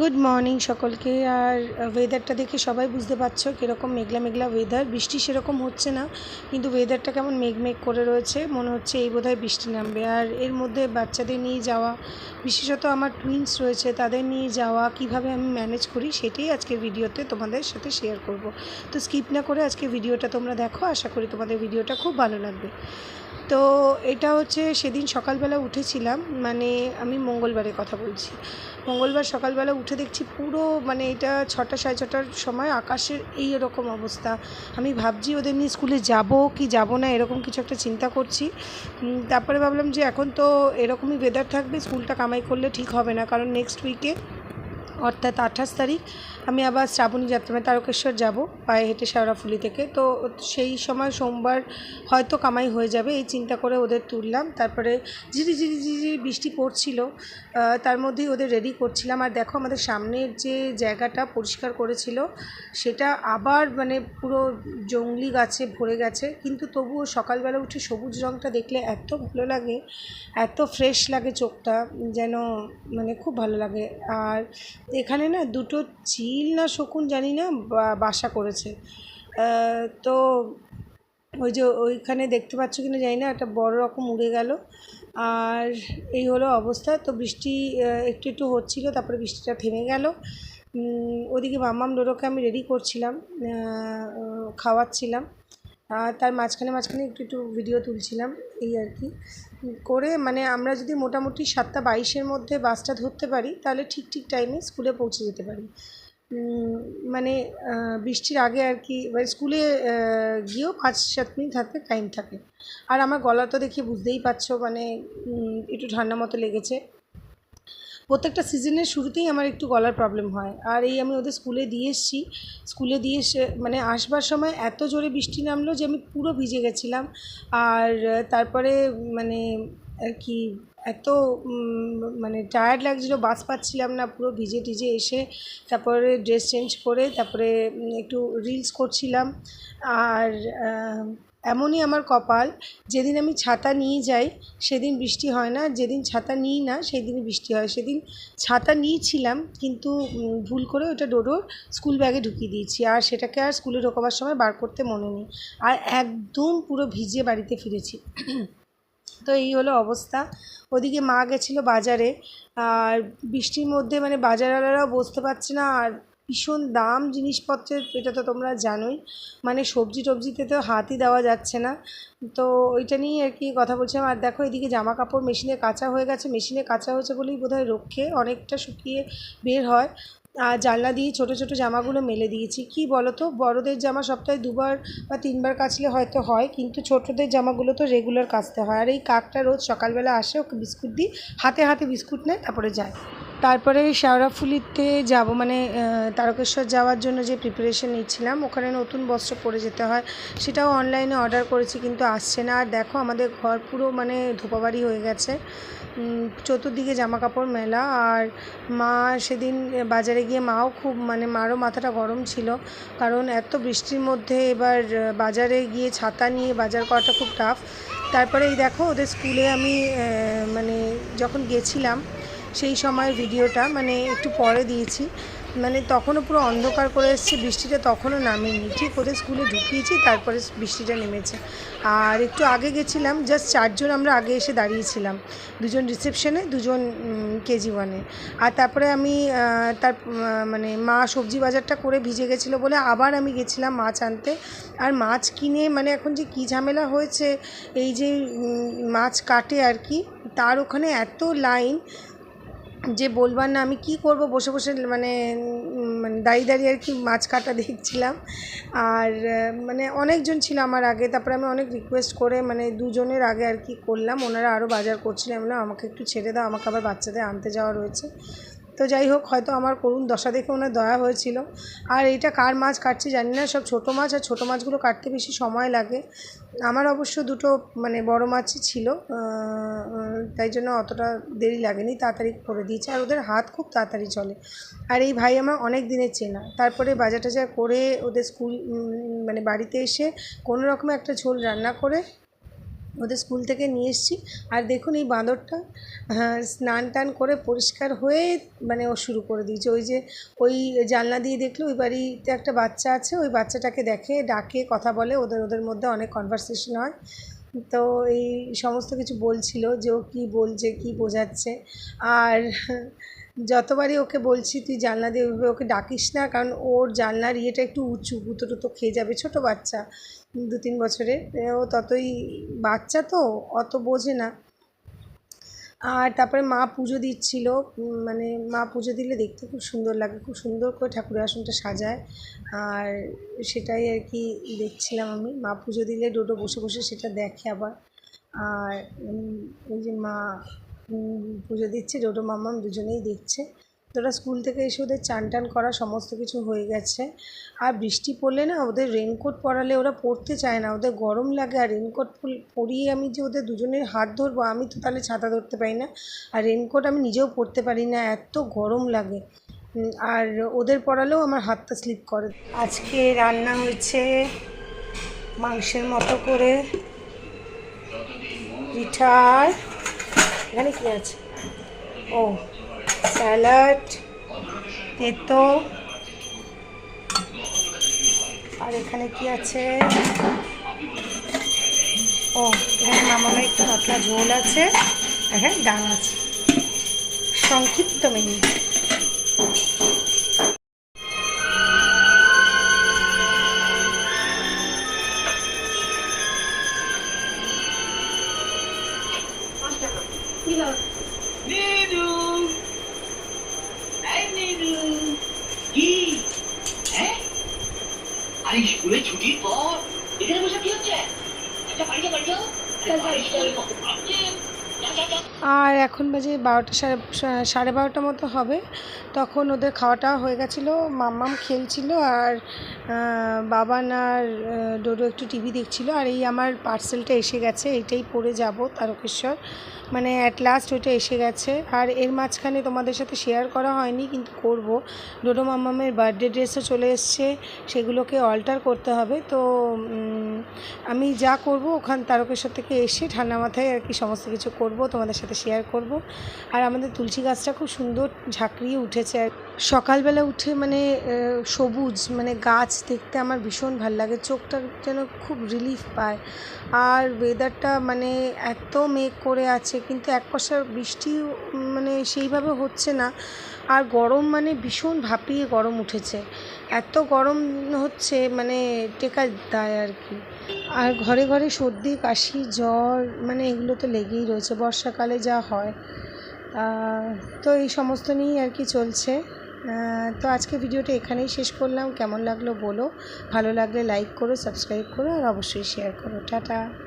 Good morning সকলকে। আর ওয়েদারটা দেখে সবাই বুঝতে পারছ কীরকম মেঘলা মেঘলা ওয়েদার বৃষ্টি সেরকম হচ্ছে না, কিন্তু ওয়েদারটা কেমন মেঘ মেঘ করে রয়েছে, মনে হচ্ছে এই বোধহয় বৃষ্টি নামবে। আর এর মধ্যে বাচ্চাদের নিয়ে যাওয়া, বিশেষত আমার টুইন্স রয়েছে, তাদের নিয়ে যাওয়া, কীভাবে আমি ম্যানেজ করি সেটাই আজকের ভিডিওতে তোমাদের সাথে শেয়ার করব। তো স্কিপ না করে আজকে ভিডিওটা তোমরা দেখো, আশা করি তোমাদের ভিডিওটা খুব ভালো লাগবে। তো এটা হচ্ছে সেদিন সকালবেলা উঠেছিলাম মানে আমি মঙ্গলবারের কথা বলছি। মঙ্গলবার সকালবেলা উঠে দেখছি পুরো মানে এটা ছটা সাড়ে ছটার সময় আকাশের এই এরকম অবস্থা। আমি ভাবছি ওদের নিয়ে স্কুলে যাব কি যাব না এরকম কিছু একটা চিন্তা করছি। তারপরে ভাবলাম যে এখন তো এরকমই ওয়েদার থাকবে, স্কুলটা কামাই করলে ঠিক হবে না। কারণ নেক্সট উইকে অর্থাৎ আঠাশ তারিখ, আমি আবার শ্রাবণী যাত্রা তারকেশ্বর যাব, পায়ে হেঁটে শেওড়াফুলি থেকে। তো সেই সময় সোমবার হয়তো কামাই হয়ে যাবে, এই চিন্তা করে ওদের তুললাম। তারপরে ঝিরি ঝিরি ঝিরি বৃষ্টি পড়ছিল তার মধ্যেই ওদের রেডি করছিলাম। আর দেখো আমাদের সামনের যে জায়গাটা পরিষ্কার করেছিল, সেটা আবার মানে পুরো জংলি গাছে ভরে গেছে। কিন্তু তবুও সকালবেলা উঠে সবুজ রঙটা দেখলে এত ভালো লাগে, এত ফ্রেশ লাগে চোখটা, যেন মানে খুব ভালো লাগে। আর এখানে না দুটো চিল না শকুন জানি না বাসা করেছে। তো ওই যে ওইখানে দেখতে পাচ্ছ কি না জানি না, একটা বড় রকম উড়ে গেল। আর এই হলো অবস্থা। তো বৃষ্টি একটু একটু হচ্ছিল, তারপরে বৃষ্টিটা থেমে গেল। ওদিকে মাম্মাম ডোরোকে আমি রেডি করছিলাম খাওয়াচ্ছিলাম। তার মাঝখানে মাঝখানে একটু একটু ভিডিও তুলছিলাম, এই আর কি। করে মানে আমরা যদি মোটামুটি সাতটা বাইশের মধ্যে বাসটা ধরতে পারি, তাহলে ঠিক ঠিক টাইমে স্কুলে পৌঁছে যেতে পারি। মানে বৃষ্টির আগে আর কি মানে স্কুলে গিয়েও পাঁচ সাত মিনিট হাতে টাইম থাকে। আর আমার গলা তো দেখে বুঝতেই পারছ মানে একটু ঠান্ডা মতো লেগেছে। প্রত্যেকটা সিজনের শুরুতেই আমার একটু গলার প্রবলেম হয়। আর এই আমি ওদের স্কুলে দিয়ে এসেছি। স্কুলে দিয়ে এসে মানে আসবার সময় এত জোরে বৃষ্টি নামলো যে আমি পুরো ভিজে গেছিলাম। আর তারপরে মানে আর কি, এত মানে টায়ার্ড লাগছিল বাস পাচ্ছিলাম না, পুরো ভিজে টিজে এসে, তারপরে ড্রেস চেঞ্জ করে, তারপরে একটু রিলস করছিলাম। আর এমনই আমার কপাল, যেদিন আমি ছাতা নিয়ে যাই, সেদিন বৃষ্টি হয় না, যেদিন ছাতা নিই না সেদিনই বৃষ্টি হয়। সেদিন ছাতা নিয়েছিলাম, কিন্তু ভুল করে ওটা ডোডোর স্কুল ব্যাগে ঢুকিয়ে দিয়েছি। আর সেটাকে আর স্কুলে ঢোকাবার সময় বার করতে মনে নেই। আর একদম পুরো ভিজে বাড়িতে ফিরেছি। তো এই হলো অবস্থা। ওদিকে মা গেছিল বাজারে। আর বৃষ্টির মধ্যে মানে বাজারওয়ালারাও বসতে পারছে না। আর ভীষণ দাম জিনিসপত্রের, এটা তো তোমরা জানোই। মানে সবজি টবজিতে তো হাতই দেওয়া যাচ্ছে না। তো ওইটা নিয়েই আর কি কথা বলছিলাম। আর দেখো এদিকে জামা কাপড় মেশিনে কাঁচা হয়ে গেছে। মেশিনে কাঁচা হয়েছে বলেই বোধহয় রক্ষে অনেকটা শুকিয়ে বের হয়। আর জানলা দিয়ে ছোটো ছোটো জামাগুলো মেলে দিয়েছি। কি বলো তো বড়োদের জামা সপ্তাহে দুবার বা তিনবার কাচলে হয়তো হয়, কিন্তু ছোটোদের জামাগুলো তো রেগুলার কাচতে হয়। আর এই কাকটা রোজ সকালবেলা আসে, ওকে বিস্কুট দিই, হাতে হাতে বিস্কুট নেয়, তারপরে যায়। তারপরে শেওড়াফুলিতে যাব মানে তারকেশ্বর যাওয়ার জন্য যে প্রিপারেশন নিচ্ছিলাম, ওখানে নতুন বস্ত্র পরে যেতে হয়, সেটাও অনলাইনে অর্ডার করেছি কিন্তু আসছে না। আর দেখো, আমাদের ঘর পুরো মানে ধোপাবাড়ি হয়ে গেছে। চতুর্দিকে জামা কাপড় মেলা, আর মা সেদিন বাজারে গিয়ে মাও খুব মানে মারও মাথাটা গরম ছিল, কারণ এত বৃষ্টির মধ্যে এবার বাজারে গিয়ে ছাতা নিয়ে বাজার করাটা খুব টাফ তারপরে এই দেখো, ওদের স্কুলে আমি মানে যখন গেছিলাম সেই সময়ের ভিডিওটা মানে একটু পরে দিয়েছি। মানে তখনও পুরো অন্ধকার করে এসেছে, বৃষ্টিটা তখনও নামেনি। ঠিক ওদের স্কুলে ঢুকিয়েছি, তারপরে বৃষ্টিটা নেমেছে। আর একটু আগে গেছিলাম জাস্ট চারজন আমরা আগে এসে দাঁড়িয়েছিলাম। দুজন রিসেপশনে দুজন কেজি ওয়ানে আর তারপরে আমি তার মানে মা সবজি বাজারটা করে ভিজে গেছিল বলে আবার আমি গেছিলাম মাছ আনতে। আর মাছ কিনে মানে এখন যে কী ঝামেলা হয়েছে, এই যে মাছ কাটে আর কি, তার ওখানে এত লাইন যে বলবার না আমি কি করব? বসে বসে মানে মানে দাঁড়িয়ে দাঁড়িয়ে আর কি মাছ কাটা দেখছিলাম। আর মানে অনেকজন ছিল আমার আগে। তারপরে আমি অনেক রিকোয়েস্ট করে মানে দুজনের আগে আর কি করলাম। ওনারা আরও বাজার করছিলেন বললাম, আমাকে একটু ছেড়ে দাও। আমাকে আবার বাচ্চাদের আনতে যাওয়া রয়েছে। তো যাই হোক, হয়তো আমার করুণ দশা দেখে ওনার দয়া হয়েছিল। আর এইটা কার মাছ কাটছে জানি না, সব ছোটো মাছ আর ছোটো মাছগুলো কাটতে বেশি সময় লাগে। আমার অবশ্য দুটো মানে বড় মাছই ছিল তাই জন্য অতটা দেরি লাগেনি, তাড়াতাড়ি করে দিয়েছে। আর ওদের হাত খুব তাড়াতাড়ি চলে। আর এই ভাই আমার অনেক দিনের চেনা। তারপরে বাজার টাজার করে ওদের স্কুল মানে বাড়িতে এসে কোনো রকমে একটা ঝোল রান্না করে ওদের স্কুল থেকে নিয়ে এসেছি। আর দেখুন এই বাঁদরটা হ্যাঁ, স্নান টান করে পরিষ্কার হয়ে মানে ও শুরু করে দিয়েছে। ওই যে ওই জানলা দিয়ে দেখল ওই বাড়িতে একটা বাচ্চা আছে ওই বাচ্চাটাকে দেখে ডাকে কথা বলে ওদের ওদের মধ্যে অনেক কনভারসেশন হয়। তো এই সমস্ত কিছু বলছিল যে ও কী বলছে কী বোঝাচ্ছে। আর যতবারই ওকে বলছি, তুই জানলা দিয়ে ওইভাবে ওকে ডাকিস না, কারণ ওর জানলার ইয়েটা একটু উঁচু গুঁতো টুতো খেয়ে যাবে, ছোটো বাচ্চা দু তিন বছরের। ও ততই বাচ্চা তো, অত বোঝে না। আর তারপরে মা পুজো দিচ্ছিল মানে মা পুজো দিলে দেখতে খুব সুন্দর লাগে, খুব সুন্দর করে ঠাকুরের আসনটা সাজায়। আর সেটাই আর কি দেখছিলাম আমি। মা পুজো দিলে ডোডো বসে বসে সেটা দেখে আবার। আর এই যে মা পুজো দিচ্ছে, ডোডো মাম্মাম দুজনেই দেখছে। তো ওরা স্কুল থেকে এসে ওদের চান টান করা সমস্ত কিছু হয়ে গেছে। আর বৃষ্টি পড়লে না ওদের রেনকোট পরালে ওরা পড়তে চায় না, ওদের গরম লাগে। আর রেনকোট পরিয়ে আমি যে ওদের দুজনের হাত ধরবো, আমি তো তাহলে ছাতা ধরতে পারি না। আর রেনকোট আমি নিজেও পরতে পারি না, এত গরম লাগে। আর ওদের পরালেও আমার হাতটা স্লিপ করে। আজকে রান্না হয়েছে মাংসের মতো করে পিঠার এখানে কি আছে? ও, স্যালাড, তেতো। আর এখানে কি আছে? ও, এখানে আমার একটু পাতলা ঝোল আছে। এখানে ডাল আছে। সংক্ষিপ্ত মেনু স্কুলে ছুটির পর এখানে বসে কি হচ্ছে? একটা বাড়িতে বাড়ি যাও আরে এখন বাজে বারোটা সাড়ে সাড়ে বারোটা মতো হবে। তখন ওদের খাওয়াটা হয়ে গেছিল, মাম্মাম খেলছিল আর বাবান আর ডোডো একটু টিভি দেখছিল। আর এই আমার পার্সেলটা এসে গেছে এটাই পরে যাব, তারকেশ্বর। মানে অ্যাট লাস্ট ওইটা এসে গেছে। আর এর মাঝখানে তোমাদের সাথে শেয়ার করা হয়নি, কিন্তু করব। ডোডো মাম্মামের বার্থডে ড্রেসও চলে এসছে, সেগুলোকে অল্টার করতে হবে। তো আমি যা করব ওখান তারকেশ্বর থেকে এসে ঠান্ডা মাথায় আর কি সমস্ত কিছু করব। তোমাদের সাথে শেয়ার করব। আর আমাদের তুলসী গাছটা খুব সুন্দর ঝাঁকড়িয়ে উঠেছে। আর সকালবেলা উঠে মানে সবুজ মানে গাছ দেখতে আমার ভীষণ ভালো লাগে। চোখটা যেন খুব রিলিফ পায়। আর ওয়েদারটা মানে এত মেঘ করে আছে, কিন্তু এক পয়সা বৃষ্টি মানে সেইভাবে হচ্ছে না। আর গরম মানে ভীষণ ভাপিয়ে গরম উঠেছে। এত গরম হচ্ছে মানে টেকা দায় আর কি। আর ঘরে ঘরে সর্দি, কাশি, জ্বর মানে এগুলো তো লেগেই রয়েছে। বর্ষাকালে যা হয়। তো এই সমস্ত নিয়েই আর কি চলছে। তো আজকে ভিডিওটা এখানেই শেষ করলাম। কেমন লাগল বলো। ভালো লাগলে লাইক করো সাবস্ক্রাইব করো, আর অবশ্যই শেয়ার করো। টাটা।